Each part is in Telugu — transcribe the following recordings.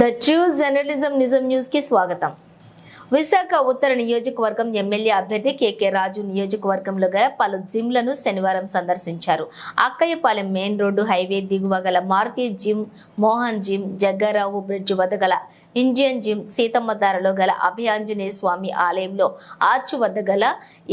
ద ట్రూ జర్నలిజం నిజం న్యూస్కి స్వాగతం. విశాఖ ఉత్తర నియోజకవర్గం ఎమ్మెల్యే అభ్యర్థి కేకే రాజు నియోజకవర్గంలో గల పలు జిమ్లను శనివారం సందర్శించారు. అక్కయ్యపాలెం మెయిన్ రోడ్డు హైవే దిగువ గల Maruti gym Mohan gym Jaggarao bridge వద్ద గల ఇండియన్ జిమ్ సీతమ్మధారలో గల అభయాంజనేయ స్వామి ఆలయంలో ఆర్చ్ వద్ద గల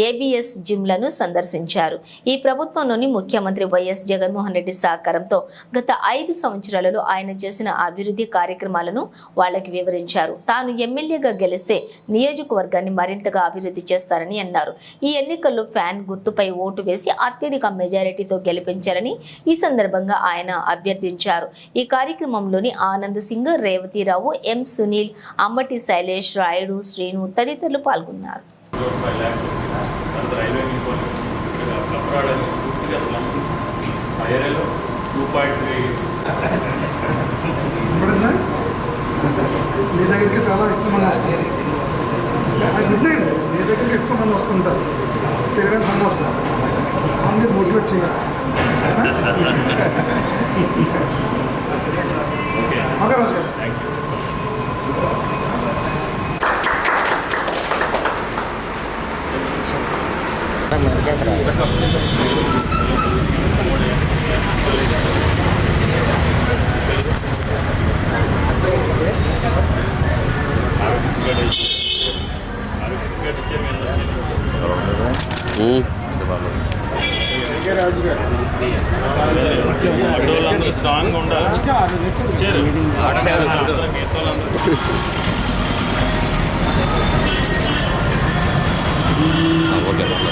ఏబిఎస్ జిమ్లను సందర్శించారు. ఈ ప్రభుత్వంలోని ముఖ్యమంత్రి వైఎస్ జగన్మోహన్ రెడ్డి సహకారంతో గత ఐదు సంవత్సరాలలో ఆయన చేసిన అభివృద్ధి కార్యక్రమాలను వాళ్ళకి వివరించారు. తాను ఎమ్మెల్యేగా గెలిస్తే నియోజకవర్గాన్ని మరింతగా అభివృద్ధి చేస్తారని అన్నారు. ఈ ఎన్నికల్లో ఫ్యాన్ గుర్తుపై ఓటు వేసి అత్యధిక మెజారిటీతో గెలిపించాలని ఈ సందర్భంగా ఆయన అభ్యర్థించారు. ఈ కార్యక్రమంలోని ఆనంద్ సింగ్ రేవతిరావు ఎం సునీల్ అంబటి శైలేష్ రాయుడు శ్రీను తదితరులు పాల్గొన్నారు. మీ దగ్గరికి చాలా ఎక్కువ మంది వస్తారు అది నిజండి మీ దగ్గరికి ఎక్కువ మంది వస్తుంటారు తిరగడం మంది వస్తారు అందుకే మోటివేట్ చేయాలి ఓకే ఓకే రాజు గారు థ్యాంక్ యూ ఆరోగ్యశ్రీ కార్డు ఉండాలి ஆ okay okay